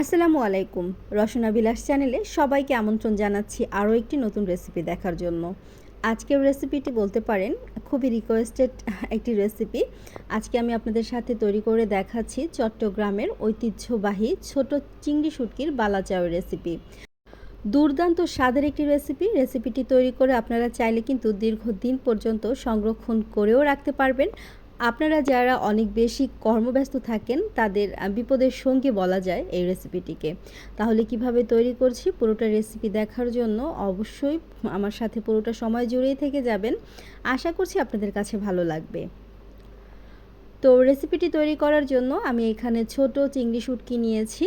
আসসালামু আলাইকুম। রসনা বিলাস চ্যানেলে সবাইকে আমন্ত্রণ জানাচ্ছি আরও একটি নতুন রেসিপি দেখার জন্য। আজকের রেসিপিটি বলতে পারেন, খুবই রিকোয়েস্টেড একটি রেসিপি। আজকে আমি আপনাদের সাথে তৈরি করে দেখাচ্ছি চট্টগ্রামের ঐতিহ্যবাহী ছোট চিংড়ি শুটকির বালাচাওয়ের রেসিপি। দুর্দান্ত স্বাদের একটি রেসিপি। রেসিপিটি তৈরি করে আপনারা চাইলে কিন্তু দীর্ঘদিন পর্যন্ত সংরক্ষণ করেও রাখতে পারবেন। আপনারা যারা অনেক বেশি কর্মব্যস্ত থাকেন, তাদের বিপদের সঙ্গে বলা যায় এই রেসিপিটিকে তাহলে কীভাবে তৈরি করছি পুরোটা রেসিপি দেখার জন্য অবশ্যই আমার সাথে পুরোটা সময় জুড়েই থেকে যাবেন। আশা করছি আপনাদের কাছে ভালো লাগবে। তো রেসিপিটি তৈরি করার জন্য আমি এখানে ছোট চিংড়ি শুটকি নিয়েছি।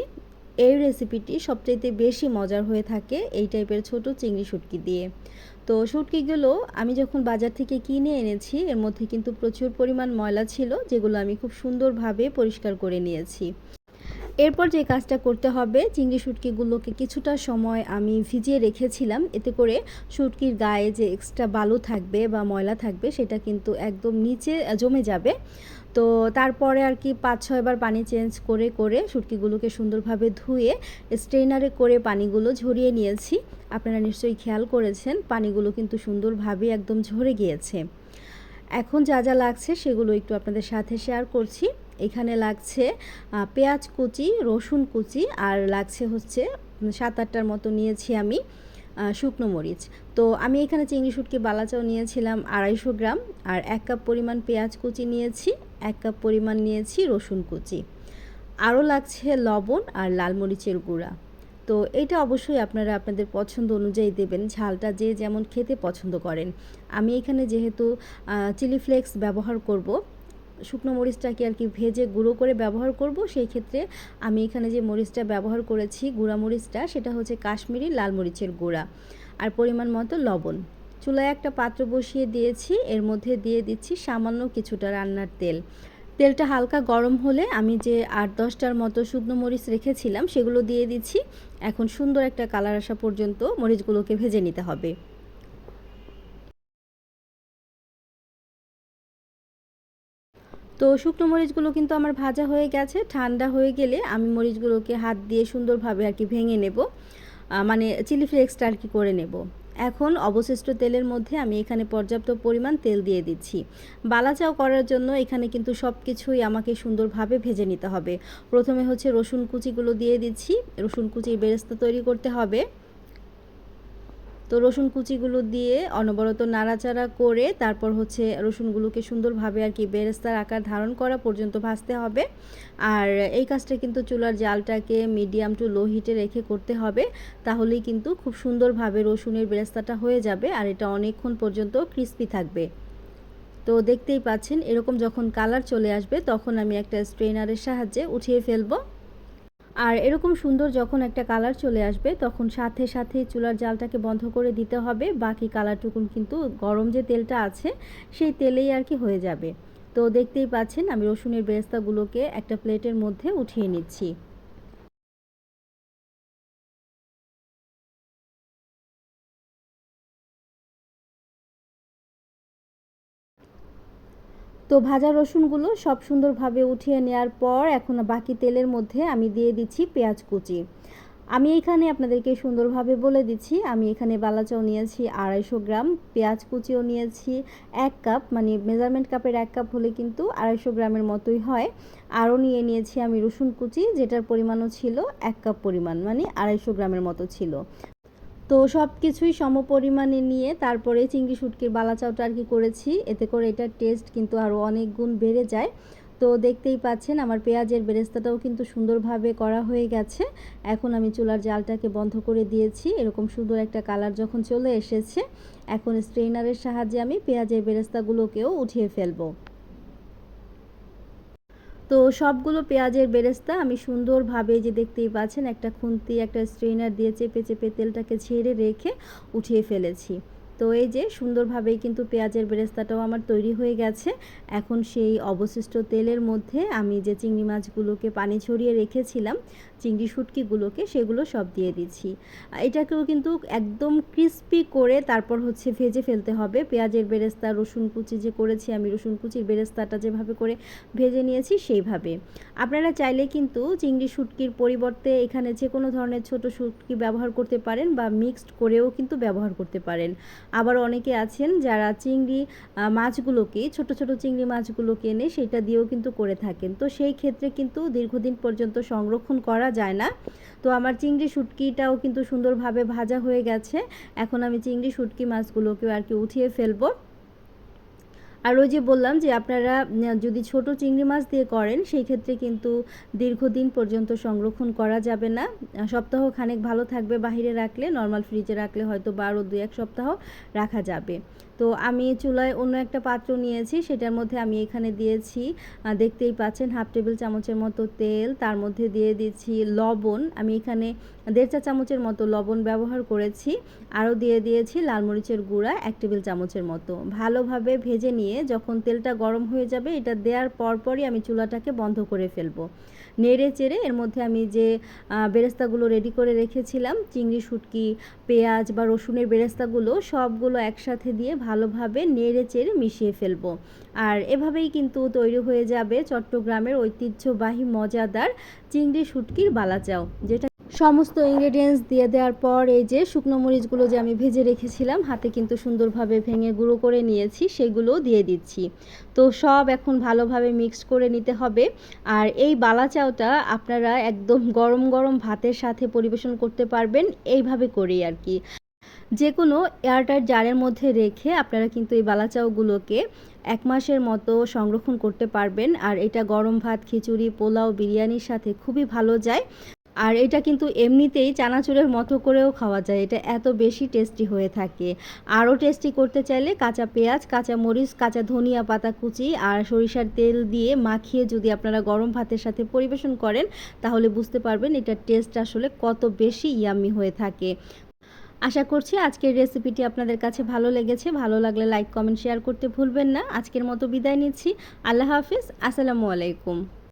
এই রেসিপিটি সবচাইতে বেশি মজার হয়ে থাকে এই টাইপের ছোট চিংড়ি শুটকি দিয়ে। তো শুটকিগুলো আমি যখন বাজার থেকে কিনে এনেছি, এর মধ্যে কিন্তু প্রচুর পরিমাণ ময়লা ছিল, যেগুলো আমি খুব সুন্দরভাবে পরিষ্কার করে নিয়েছি। এরপর যে কাজটা করতে হবে, চিংড়ি শুটকিগুলোকে কিছুটা সময় আমি ভিজিয়ে রেখেছিলাম। এতে করে শুটকির গায়ে যে এক্সট্রা বালু থাকবে বা ময়লা থাকবে, সেটা কিন্তু একদম নিচে জমে যাবে। তো তারপরে আর কি পাঁচ ছয়বার পানি চেঞ্জ করে করে শুটকিগুলোকে সুন্দরভাবে ধুয়ে স্ট্রেনারে করে পানিগুলো ঝরিয়ে নিয়েছি। আপনারা নিশ্চয়ই খেয়াল করেছেন, পানিগুলো কিন্তু সুন্দরভাবে একদম ঝরে গিয়েছে। এখন যা যা লাগছে সেগুলো একটু আপনাদের সাথে শেয়ার করছি। এখানে লাগছে পেঁয়াজ কুচি, রসুন কুচি, আর লাগছে হচ্ছে সাত আটটার মতো নিয়েছি আমি শুকনো মরিচ। তো আমি এখানে চিংড়ি শুটকি, বালাচাও নিয়েছিলাম আড়াইশো গ্রাম, আর এক কাপ পরিমাণ পেঁয়াজ কুচি নিয়েছি, এক কাপ পরিমাণ নিয়েছি রসুন কুচি। আরও লাগছে লবণ আর লাল মরিচের গুঁড়া। তো এটা অবশ্যই আপনারা আপনাদের পছন্দ অনুযায়ী দেবেন, ঝালটা যে যেমন খেতে পছন্দ করেন। আমি এখানে যেহেতু চিলি ফ্লেক্স ব্যবহার করব শুকনো মরিচটাকে আর কি ভেজে গুঁড়ো করে ব্যবহার করব। সেই ক্ষেত্রে আমি এখানে যে মরিচটা ব্যবহার করেছি, গুঁড়া মরিচটা, সেটা হচ্ছে কাশ্মীরি লাল মরিচের গুঁড়া আর পরিমাণ মতো লবণ। চুলায় একটা পাত্র বসিয়ে দিয়েছি, এর মধ্যে দিয়ে দিচ্ছি সামান্য কিছুটা রান্নার তেল। তেলটা হালকা গরম হলে আমি যে আট দশটার মতো শুকনো মরিচ রেখেছিলাম, সেগুলো দিয়ে দিচ্ছি। এখন সুন্দর একটা কালার আসা পর্যন্ত মরিচগুলোকে ভেজে নিতে হবে। তো শুকনো মরিচগুলো কিন্তু আমার ভাজা হয়ে গেছে। ঠান্ডা হয়ে গেলে আমি মরিচগুলোকে হাত দিয়ে সুন্দরভাবে আর কি ভেঙে নেব। মানে চিলি ফ্লেক্সটা আর কি করে নেব। এখন অবশিষ্ট তেলের মধ্যে আমি এখানে পর্যাপ্ত পরিমাণ তেল দিয়ে দিচ্ছি। বালাচাও করার জন্য এখানে কিন্তু সব কিছুই আমাকে সুন্দরভাবে ভেজে নিতে হবে। প্রথমে হচ্ছে রসুন কুচিগুলো দিয়ে দিচ্ছি। রসুন কুচির বেরেস্তা তৈরি করতে হবে। তো রসুন কুচিগুলো দিয়ে অনবরত নাড়াচাড়া করে তারপর হচ্ছে রসুনগুলোকে সুন্দরভাবে আর কি বেরেস্তার আকার ধারণ করা পর্যন্ত ভাজতে হবে। আর এই কাজটা কিন্তু চুলার জালটাকে মিডিয়াম টু লো হিটে রেখে করতে হবে। তাহলেই কিন্তু খুব সুন্দরভাবে রসুনের বেরেস্তাটা হয়ে যাবে আর এটা অনেকক্ষণ পর্যন্ত ক্রিস্পি থাকবে। তো দেখতেই পাচ্ছেন, এরকম যখন কালার চলে আসবে তখন আমি একটা স্ট্রেনারের সাহায্যে উঠিয়ে ফেলব। আর এরকম সুন্দর যখন একটা কালার চলে আসবে, তখন সাথে সাথে চুলার জালটাকে বন্ধ করে দিতে হবে। বাকি কালারটুকুন কিন্তু গরম যে তেলটা আছে, সেই তেলেই আর কি হয়ে যাবে। তো দেখতেই পাচ্ছেন, আমি রসুনের বেরেস্তাগুলোকে একটা প্লেটের মধ্যে উঠিয়ে নিচ্ছি। তো ভাজা রসুনগুলো সব সুন্দরভাবে উঠিয়ে নেওয়ার পর এখন বাকি তেলের মধ্যে আমি দিয়ে দিচ্ছি পেঁয়াজ কুচি। আমি এখানে আপনাদেরকে সুন্দরভাবে বলে দিচ্ছি, আমি এখানে বালাচাও নিয়েছি আড়াইশো গ্রাম, পেঁয়াজ কুচিও নিয়েছি এক কাপ মানে মেজারমেন্ট কাপের এক কাপ হলে কিন্তু আড়াইশো গ্রামের মতোই হয়। আরও নিয়ে নিয়েছি আমি রসুন কুচি, যেটার পরিমাণও ছিল এক কাপ পরিমাণ মানে আড়াইশো গ্রামের মতো ছিল। তো সব কিছুই সম পরিমাণে নিয়ে তারপরে চিংড়ি শুটকির বালাচাওটা আর কি করেছি। এতে করে এটার টেস্ট কিন্তু আরও অনেক গুণ বেড়ে যায়। তো দেখতেই পাচ্ছেন আমার পেঁয়াজের বেরেস্তাটাও কিন্তু সুন্দরভাবে করা হয়ে গেছে। এখন আমি চুলার জালটাকে বন্ধ করে দিয়েছি। এরকম সুন্দর একটা কালার যখন চলে এসেছে, এখন স্ট্রেনারের সাহায্যে আমি পেঁয়াজের বেরেস্তাগুলোকেও উঠিয়ে ফেলব। তো সবগুলো পেঁয়াজের বেরেস্তা আমি সুন্দরভাবে যে দেখতেই পাচ্ছেন, একটা খুন্তি, একটা স্ট্রেনার দিয়ে চেপে চেপে তেলটাকে ছেড়ে রেখে উঠিয়ে ফেলেছি। তো এই যে সুন্দরভাবেই কিন্তু পেঁয়াজের বেরেস্তাটাও আমার তৈরি হয়ে গেছে। এখন সেই অবশিষ্ট তেলের মধ্যে আমি যে চিংড়ি মাছগুলোকে পানি ছড়িয়ে রেখেছিলাম, চিংড়ি শুটকিগুলোকে সেগুলো সব দিয়ে দিচ্ছি। এটাকেও কিন্তু একদম ক্রিস্পি করে তারপর হচ্ছে ভেজে ফেলতে হবে। পেঁয়াজের বেরেস্তা, রসুন কুচি যে করেছি আমি, রসুন কুচির বেরেস্তাটা যেভাবে করে ভেজে নিয়েছি সেইভাবে। আপনারা চাইলে কিন্তু চিংড়ি শুটকির পরিবর্তে এখানে যে কোনো ধরনের ছোট শুটকি ব্যবহার করতে পারেন বা মিক্সড করেও কিন্তু ব্যবহার করতে পারেন। আবার অনেকে আছেন যারা চিংড়ি মাছগুলোকে, ছোট ছোট চিংড়ি মাছগুলোকে এনে সেটা দিয়েও কিন্তু করে থাকেন। তো সেই ক্ষেত্রে কিন্তু দীর্ঘদিন পর্যন্ত সংরক্ষণ করা যায় না। তো আমার চিংড়ি শুটকিটাও কিন্তু সুন্দরভাবে ভাজা হয়ে গেছে। এখন আমি চিংড়ি শুটকি মাছগুলোকেও আর কি উঠিয়ে ফেলব। আর ওই যে বললাম যে আপনারা যদি ছোট চিংড়ি মাছ দিয়ে করেন, সেই ক্ষেত্রে কিন্তু দীর্ঘদিন পর্যন্ত সংরক্ষণ করা যাবে না। সপ্তাহ খানেক ভালো থাকবে বাহিরে রাখলে নর্মাল ফ্রিজে রাখলে হয়তো বারো দু এক সপ্তাহ রাখা যাবে। তো আমি চুলায় অন্য একটা পাত্র নিয়েছি, সেটার মধ্যে আমি এখানে দিয়েছি দেখতেই পাচ্ছেন হাফ টেবিল চামচের মতো তেল, তার মধ্যে দিয়ে দিচ্ছি লবণ, আমি এখানে দেড় চা চামচের মতো লবণ ব্যবহার করেছি, আরও দিয়ে দিয়েছি লাল মরিচের গুঁড়া এক টেবিল চামচের মতো। ভালোভাবে ভেজে নিয়ে যখন তেলটা গরম হয়ে যাবে, এটা দেওয়ার পরপরই আমি চুলাটাকে বন্ধ করে ফেলব। নেড়ে চেড়ে এর মধ্যে আমি যে বেরেস্তাগুলো রেডি করে রেখেছিলাম, চিংড়ি, শুটকি, পেঁয়াজ বা রসুনের বেরেস্তাগুলো, সবগুলো একসাথে দিয়ে ভালোভাবে নেড়ে চেড়ে মিশিয়ে ফেলব। আর এভাবেই কিন্তু তৈরি হয়ে যাবে চট্টগ্রামের ঐতিহ্যবাহী মজাদার চিংড়ি, শুটকির বালাচাও, যেটা সমস্ত ইনগ্রেডিয়েন্টস দিয়ে দেওয়ার পর এই যে শুকনো মরিচগুলো যে আমি ভেজে রেখেছিলাম, হাতে কিন্তু সুন্দরভাবে ভেঙে গুঁড়ো করে নিয়েছি সেগুলোও দিয়ে দিচ্ছি। তো সব এখন ভালোভাবে মিক্সড করে নিতে হবে। আর এই বালা চাউটা আপনারা একদম গরম গরম ভাতের সাথে পরিবেশন করতে পারবেন, এইভাবে করেই আর কি। যে কোনো এয়ারটাইট জারের মধ্যে রেখে আপনারা কিন্তু এই বালাচাউগুলোকে এক মাসের মতো সংরক্ষণ করতে পারবেন। আর এটা গরম ভাত, খিচুড়ি, পোলাও, বিরিয়ানির সাথে খুবই ভালো যায়। আর এটা কিন্তু এমনিতেই চানাচুরের মতো করেও খাওয়া যায়। এটা এত বেশি টেস্টি হয়ে থাকে। আরও টেস্টি করতে চাইলে কাঁচা পেঁয়াজ, কাঁচা মরিচ, কাঁচা ধনিয়া পাতা কুচি আর সরিষার তেল দিয়ে মাখিয়ে যদি আপনারা গরম ভাতের সাথে পরিবেশন করেন, তাহলে বুঝতে পারবেন এটার টেস্ট আসলে কত বেশি ইয়াম্মি হয়ে থাকে। আশা করছি আজকের রেসিপিটি আপনাদের কাছে ভালো লেগেছে। ভালো লাগলে লাইক কমেন্ট শেয়ার করতে ভুলবেন না। আজকের মতো বিদায় নিচ্ছি। আল্লাহ হাফিজ। আসসালামু আলাইকুম।